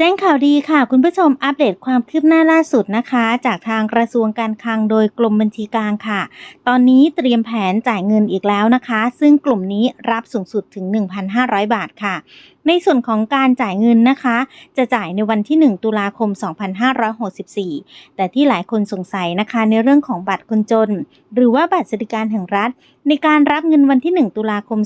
แจ้งข่าวดีค่ะ คุณผู้ชมอัปเดตความคืบหน้าล่าสุดนะคะ จากทางกระทรวงการคลังโดยกรมบัญชีกลางค่ะ ตอนนี้เตรียมแผนจ่ายเงินอีกแล้วนะคะ ซึ่งกลุ่มนี้รับสูงสุดถึง 1,500 บาทค่ะในส่วนของการจ่ายเงินนะคะ จะจ่ายในวันที่ 1 ตุลาคม 2564 แต่ที่หลายคนสงสัยนะคะในเรื่องของบัตรคนจน หรือว่าบัตรสวัสดิการแห่งรัฐ ในการรับเงินวันที่ 1 ตุลาคม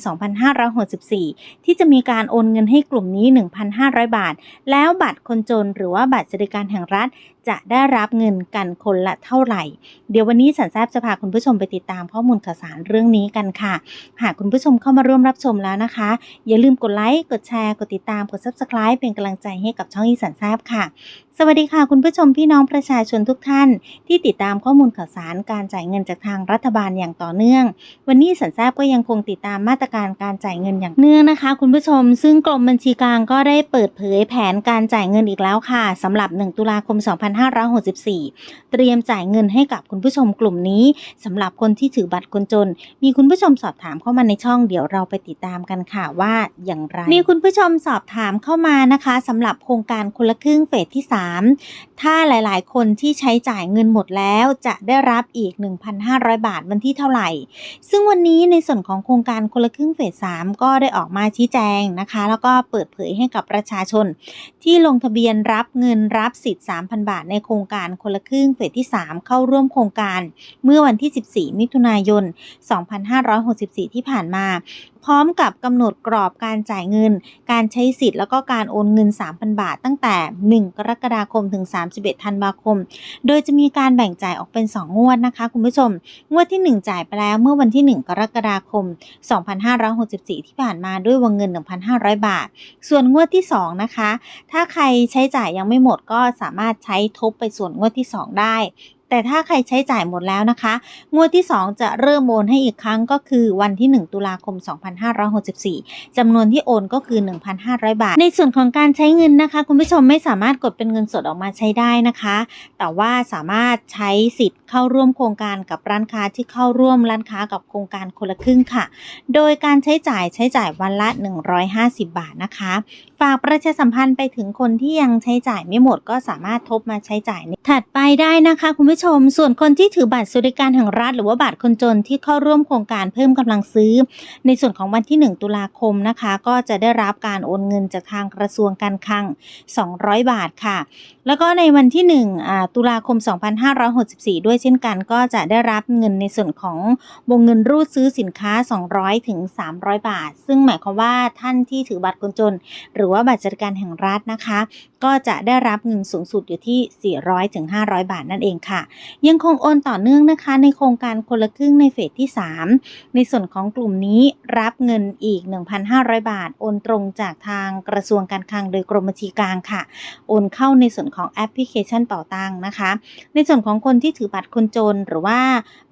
2564 ที่จะมีการโอนเงินให้กลุ่มนี้ 1,500 บาท แล้วบัตรคนจน หรือว่าบัตรสวัสดิการแห่งรัฐจะได้รับเงินกันคนละเท่าไหร่ เดี๋ยววันนี้สันแซบจะพาคุณผู้ชมไปติดตามข้อมูลข่าวสารเรื่องนี้กันค่ะ หากคุณผู้ชมเข้ามาร่วมรับชมแล้วนะคะ อย่าลืมกดไลค์ กดแชร์ กดติดตาม กด subscribe เป็นกำลังใจให้กับช่องอีสันแซบค่ะสวัสดีค่ะคุณผู้ชมพี่น้องประชาชนทุกท่าน ที่ติดตามข้อมูลข่าวสารการจ่ายเงินจากทางรัฐบาลอย่างต่อเนื่อง วันนี้สันแซบก็ยังคงติดตามมาตรการการจ่ายเงินอย่างเนื่องนะคะ คุณผู้ชม ซึ่งกรมบัญชีกลางก็ได้เปิดเผยแผนการจ่ายเงินอีกแล้วค่ะสำหรับ 1 ตุลาคม 2564 เตรียมจ่ายเงินให้กับคุณผู้ชมกลุ่มนี้สำหรับคนที่ถือบัตรคนจน มีคุณผู้ชมสอบถามเข้ามาในช่องเดี๋ยวเราไปติดตามกันค่ะว่าอย่างไรมีคุณผู้ชมสอบถามเข้ามานะคะสำหรับโครงการคนละครึ่งเฟสที่3ถ้าหลายๆ คนที่ใช้จ่ายเงินหมดแล้วจะได้รับอีก 1,500 บาทวันที่เท่าไหร่ ซึ่งวันนี้ในส่วนของโครงการคนละครึ่งเฟส3ก็ได้ออกมาชี้แจงนะคะ แล้วก็เปิดเผยให้กับประชาชน ที่ลงทะเบียนรับเงินรับสิทธิ์ 3,000 บาท ในโครงการคนละครึ่งเฟสที่ 3 เข้าร่วมโครงการ เมื่อวันที่ 14 มิถุนายน 2564 ที่ผ่านมา พร้อมกับกำหนดกรอบการจ่ายเงิน การใช้สิทธิ์แล้วก็การโอนเงิน 3,000 บาท ตั้งแต่ 1 กรกฎาคมถึง 31 ธันวาคม โดยจะมีการแบ่งจ่ายออกเป็น 2 งวดนะคะ คุณผู้ชม งวดที่ 1 จ่ายไปแล้วเมื่อวันที่ 1 กรกฎาคม 2564 ที่ผ่านมาด้วยวงเงิน 1,500 บาท ส่วนงวดที่ 2 นะคะ ถ้าใครใช้จ่ายยังไม่หมดก็สามารถใช้ทบไปส่วนงวดที่ 2 ได้ แต่ถ้าใครใช้จ่ายหมดแล้วนะคะ งวดที่ 2 จะเริ่มโอนให้อีกครั้งก็คือวันที่ 1 ตุลาคม 2564จำนวนที่โอนก็คือ 1,500 บาท ในส่วนของการใช้เงินนะคะ คุณผู้ชมไม่สามารถกดเป็นเงินสดออกมาใช้ได้นะคะ แต่ว่าสามารถใช้สิทธิ์เข้าร่วมโครงการกับร้านค้าที่เข้าร่วมร้านค้ากับโครงการคนละครึ่งค่ะ โดยการใช้จ่ายใช้จ่ายวันละ 150 บาทนะคะ ฝากประชาสัมพันธ์ไปถึงคนที่ยังใช้จ่ายไม่หมดก็สามารถทบมาใช้จ่ายในถัดไปได้นะคะ คุณผู้ชม ส่วนคนที่ถือบัตรสวัสดิการแห่งรัฐ หรือว่าบัตรคนจนที่เข้าร่วมโครงการเพิ่มกำลังซื้อ ในส่วนของวันที่ 1 ตุลาคมนะคะ ก็จะได้รับการโอนเงินจากทางกระทรวงการคลัง 200 บาทค่ะ แล้วก็ในวันที่1อ่าตุลาคม 2564 ด้วยเช่นกัน ก็จะได้รับเงินในส่วนของวงเงินรูดซื้อสินค้า 200ถึง300 บาท ซึ่งหมายความว่าท่านที่ถือบัตรคนจน หรือว่าบัตรสวัดการแห่งรัฐนะคะ ก็จะได้รับเงินสูงสุดอยู่ที่ 400ถึง500 บาทนั่นเองค่ะ ยังคงโอนต่อเนื่องนะคะ ในโครงการคนละครึ่งในเฟสที่ 3 ในส่วนของกลุ่มนี้รับเงินอีก 1,500 บาท โอนตรงจากทางกระทรวงการคลังโดยกรมบัญชีกลางค่ะ โอนเข้าในส่วนของแอปพลิเคชันเป่าตังค์นะคะ ในส่วนของคนที่ถือบัตรคนจน หรือว่า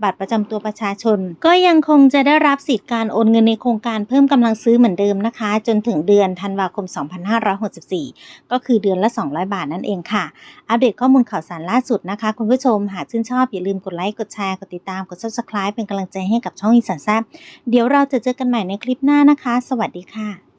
บัตรประจำตัวประชาชน ก็ยังคงจะได้รับสิทธิ์การโอนเงินในโครงการเพิ่มกำลังซื้อเหมือนเดิมนะคะ จนถึงเดือนธันวาคม2564 ก็คือเดือนละ 200 บาทนั่นเองค่ะ อัปเดตข้อมูลข่าวสารล่าสุดนะคะ คุณผู้ชมหากชื่นชอบ อย่าลืมกดไลค์ กดแชร์ กดติดตาม กด subscribe เป็นกำลังใจให้กับช่องอีสานแซบเดี๋ยวเราจะเจอกันใหม่ในคลิปหน้านะคะ สวัสดีค่ะ